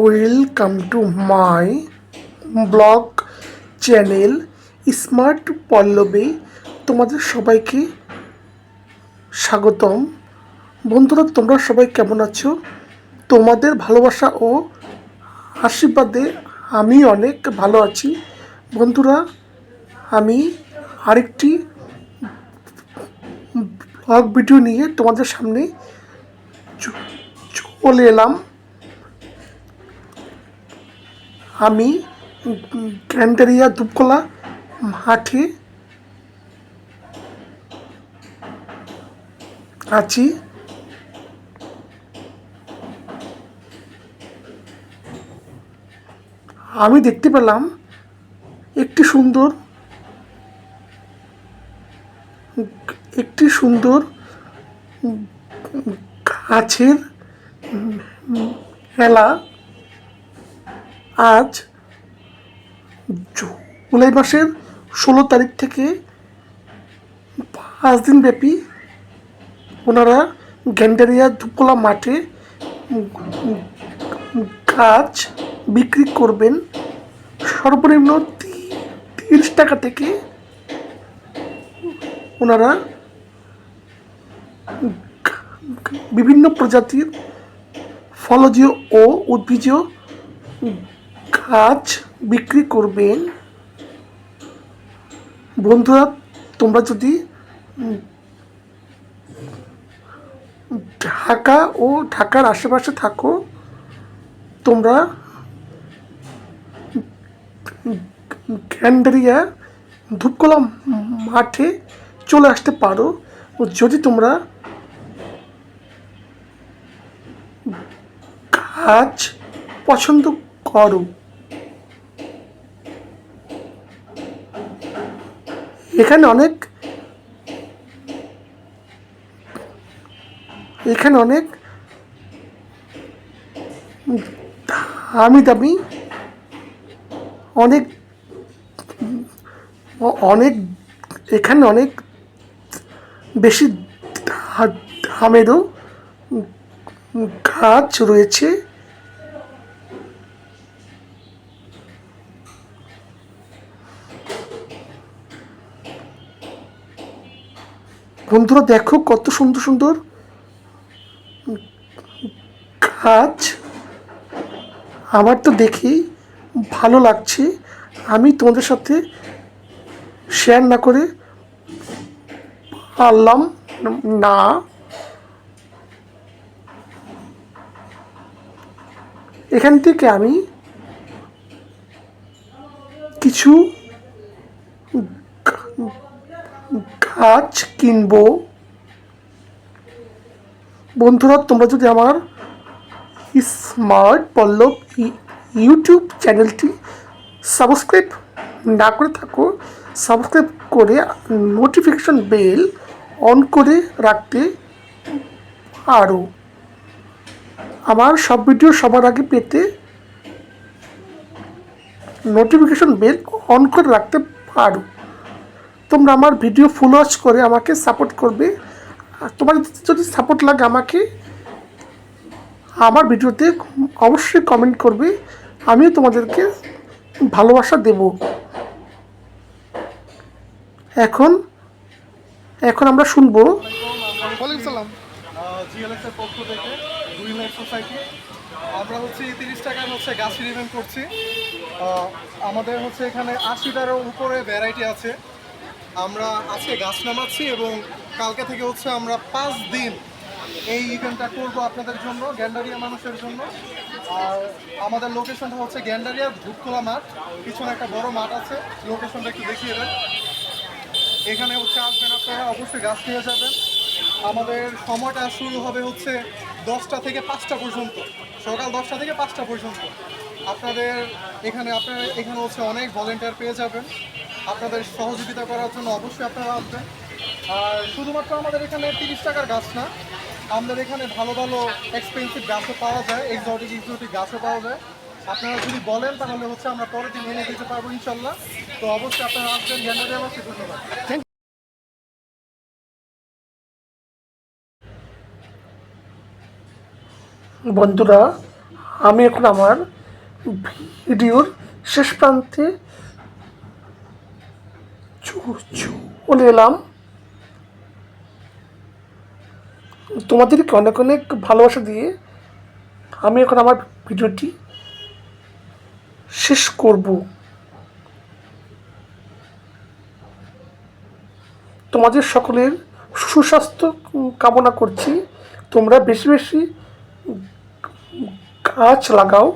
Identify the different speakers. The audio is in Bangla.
Speaker 1: Welcome to my blog channel smart পল্লবে তোমাদের সবাইকে স্বাগতম। বন্ধুরা, তোমরা সবাই কেমন আছো? তোমাদের ভালোবাসা ও আশীর্বাদে আমি অনেক ভালো আছি। বন্ধুরা, আমি আরেকটি ব্লগ ভিডিও নিয়ে তোমাদের সামনে চলে এলাম। আমি গ্র্যান্ডারিয়া দুপকলা মাঠে আছি। আমি দেখতে পেলাম একটি সুন্দর একটি সুন্দর গাছের মেলা। আজ জুলাই মাসের ষোলো তারিখ থেকে পাঁচ দিন ব্যাপী ওনারা গ্যান্ডারিয়া ধুপকলা মাঠে গাছ বিক্রি করবেন। সর্বনিম্ন তিরিশ টাকা থেকে ওনারা বিভিন্ন প্রজাতির ফলজীয় ও উদ্ভিজ গাছ বিক্রি করবেন। বন্ধুরা, তোমরা যদি ঢাকা ও ঢাকার আশেপাশে থাকো, তোমরা গ্যান্ডারিয়া ধূপকলা মাঠে চলে আসতে পারো। ও যদি তোমরা গাছ পছন্দ করো এখানে অনেক এখানে অনেক দামি দামি অনেক অনেক এখানে অনেক বেশি দামেরও গাছ রয়েছে। বন্ধুরা দেখো কত সুন্দর সুন্দর গাছ আমার তো দেখেই ভালো লাগছে। আমি তোমাদের সাথে শেয়ার না করে পারলাম না। এখান থেকে আমি কিছু গাছ কিনবো। বন্ধুরা, তোমরা যদি আমার স্মার্ট পল্লব ইউটিউব চ্যানেলটি সাবস্ক্রাইব না করে থাকো, সাবস্ক্রাইব করে নোটিফিকেশন বেল অন করে রাখতে পারো। আমার সব ভিডিও সবার আগে পেতে নোটিফিকেশন বেল অন করে রাখতে পারো। তোমরা আমার ভিডিও ফুল ওয়াচ করে আমাকে সাপোর্ট করবে। আর তোমার যদি সাপোর্ট লাগে আমাকে, আমার ভিডিওতে অবশ্যই কমেন্ট করবে। আমিও তোমাদেরকে ভালোবাসা দেব। এখন এখন আমরা শুনব।
Speaker 2: সালাম। আমরা হচ্ছে তিরিশ টাকার হচ্ছে গাছ ইভেন্ট করছি। আমাদের হচ্ছে এখানে আশিটার উপরে ভ্যারাইটি আছে। আমরা আজকে গাছ নামাচ্ছি এবং কালকে থেকে হচ্ছে আমরা পাঁচ দিন এই ইভেন্টটা করব আপনাদের জন্য, গ্যান্ডারিয়া মানুষের জন্য। আর আমাদের লোকেশনটা হচ্ছে গ্যান্ডারিয়া ধূপখোলা মাঠ। পিছনে একটা বড় মাঠ আছে লোকেশনটা একটু দেখিয়ে দেন। এখানে হচ্ছে আসবেন আপনারা, অবশ্যই গাছ নিয়ে যাবেন। আমাদের সময়টা শুরু হবে হচ্ছে দশটা থেকে পাঁচটা পর্যন্ত, সকাল দশটা থেকে পাঁচটা পর্যন্ত। আপনাদের এখানে, আপনারা এখানে হচ্ছে অনেক ভলেন্টিয়ার পেয়ে যাবেন। আপনাদের সহযোগিতা করার জন্য অবশ্যই আপনারা আসবেন। আর শুধুমাত্র আমাদের এখানে তিরিশ টাকার গাছ না, আমাদের এখানে ভালো ভালো এক্সপেন্সিভ গাছও পাওয়া যায় এক্সোটিক এক্সোটিক গাছও পাওয়া যায়। আপনারা যদি বলেন, তাহলে হচ্ছে আমরা পরের দিন এনে দিতে পারব ইনশাল্লাহ। তো অবশ্যই আপনারা আসবেন জ্ঞান আমাকে ধন্যবাদ।
Speaker 1: বন্ধুরা, আমি এখন আমার ভিডিওর শেষ প্রান্তে এলাম। তোমাদেরকে অনেক অনেক ভালোবাসা দিয়ে আমি এখন আমার ভিডিওটি শেষ করব। তোমাদের সকলের সুস্বাস্থ্য কামনা করছি। তোমরা বেশি বেশি গাছ লাগাও।